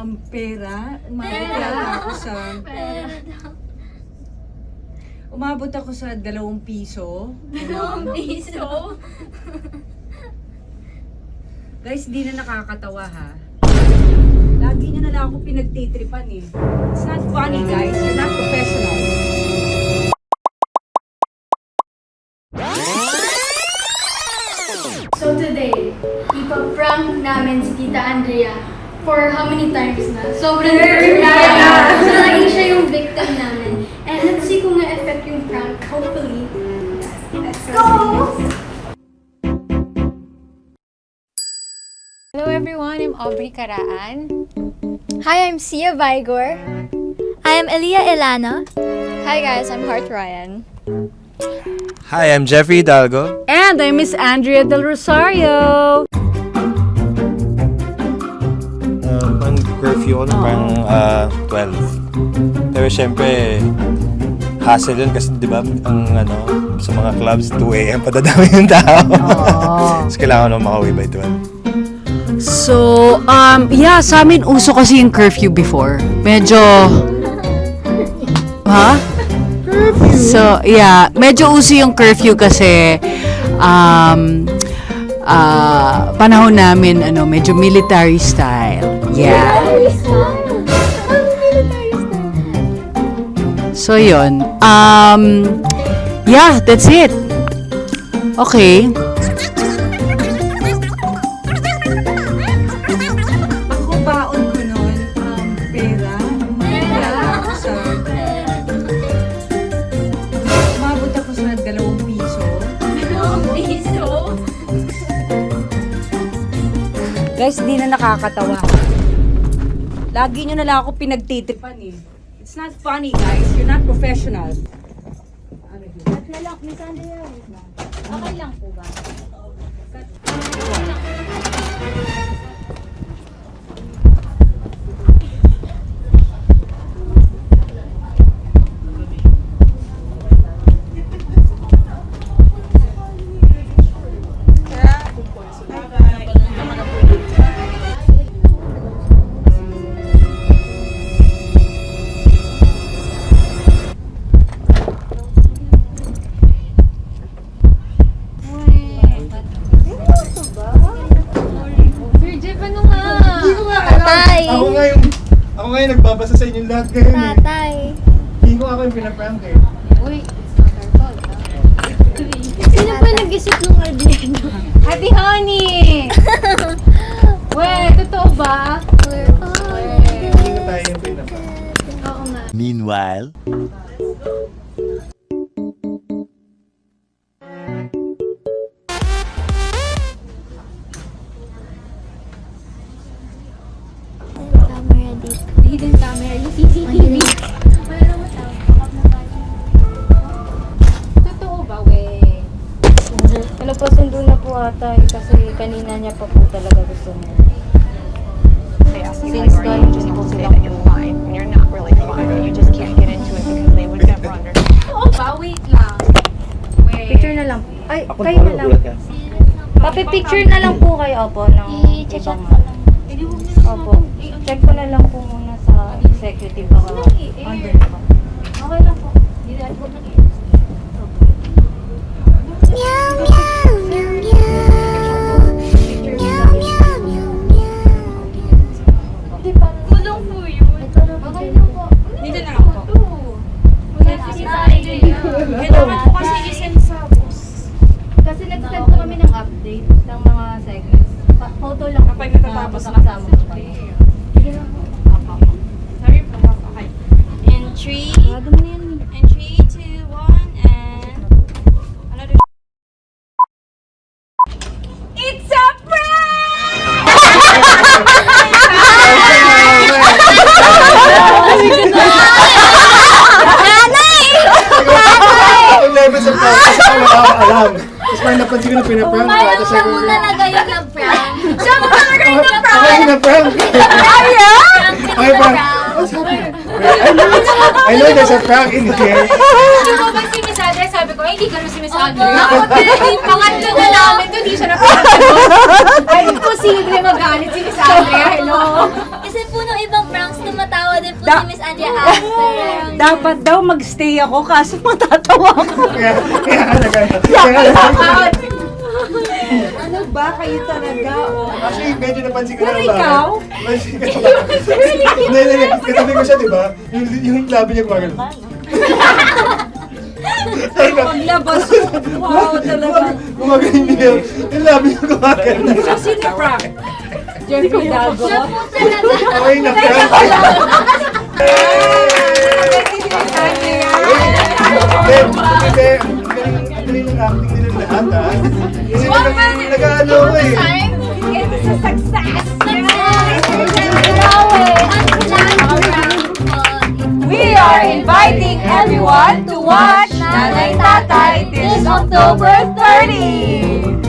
um, pera. Umabot ako sa... Umabot ako sa dalawang piso. Dalawang piso. Guys, di na nakakatawa ha. Lagi nyo na lang ako pinagtitripan eh. It's not funny guys. You're not professional. So today, ipaprank namin si Tita Andrea for how many times na? Sobrang na. So naging siya yung victim namin. And let's see kung na-effect yung prank. Hopefully. Let's go! Hello everyone, I'm Aubrey Karaan. Hi, I'm Sia Vigor. I am Elia Elana. Hi guys, I'm Heart Ryan. Hi, I'm Jeffrey Hidalgo. And I'm Miss Andrea Del Rosario. Curfew ko nung parang ah, 12. Pero syempre, hassle yun kasi di ba ang ano, sa mga clubs 2 a.m. padadami yung tao. Tapos kailangan ko na makauwi by 12. So, um, yeah, sa amin uso kasi yung curfew before. Medyo... Ha? So, yeah, medyo uso yung curfew kasi um, ah, panahon namin, ano, medyo military style. Yeah. So, yun. Um, yeah, that's it. Okay. Guys, di na nakakatawa. Lagi nyo na lang ako pinagtitipan eh. It's not funny, guys. You're not professional. Okay lang po ba? Sir nagbabasa sa inyo lahat ngayon eh. Tatay! Hindi ko ako yung pinaprank eh. Uy, it's not our fault. ah. Sino ba nag-isip ng idea na? Ate Honey! Weh, totoo ba? Hindi ko tayo yung pinaprank. Oo nga. Meanwhile, Pinapasundo na po ata eh, kasi kanina niya pa po talaga gusto niya. Since galing din po sila po. fine when you're not really fine. You just can't get into it because they would never understand. Totoo ba? Wait lang. Weh. Picture na lang. Ay, kayo na lang. Papipicture na lang po kayo, opo, ng I-chat ibang ko lang. Opo. Check ko na lang po muna sa executive baka under pa. Okay lang po. Hindi na po nag Meow, Kailangan po kasi isend sa boss. Kasi nag-send po kami ng update ng mga segments. Pa- photo lang. Kapag natatapos na kasama ko pa. Ako nakakaalam. Tapos parang napansin ko na pinaprank ka. Ayaw Tapos siya ako, muna na gayon ng prank. Siya mo talaga yung ako yung pinaprank. Prank Okay, prank. prank. What's happening? I know it's I know there's a prank in here. Hindi ko ba si Miss Andrea? Sabi ko, ay, hindi ganun si Miss Andrea. Pangatlo na namin to, di siya napapanood. Ay, imposible magalit si Miss Andrea. Hello. Kasi po nung pranks, tumatawa din po Da- si Miss Andrea after. Dapat daw magstay ako kaso matatawa ako. Kaya, kaya ka kaya ka nag- ano ba kayo talaga? Oh. Actually, medyo napansin ko Pero na ba? ikaw? Napansin ko na ba? Hindi, hindi, hindi. Katabi ko siya, di ba? Yung, yung labi niya gumagano. Paglabas ko, wow talaga. Gumagano niya. Yung labi niya gumagano. So, sino prank? Jeffrey Dalgo? Siya po talaga. Okay, na-prank. Hindi, hindi. Ang galing ng acting nila lahat, ha? Kasi nag- nag-ano ako eh. It's a success. We are inviting everyone to watch Nanay Tatay this October 30!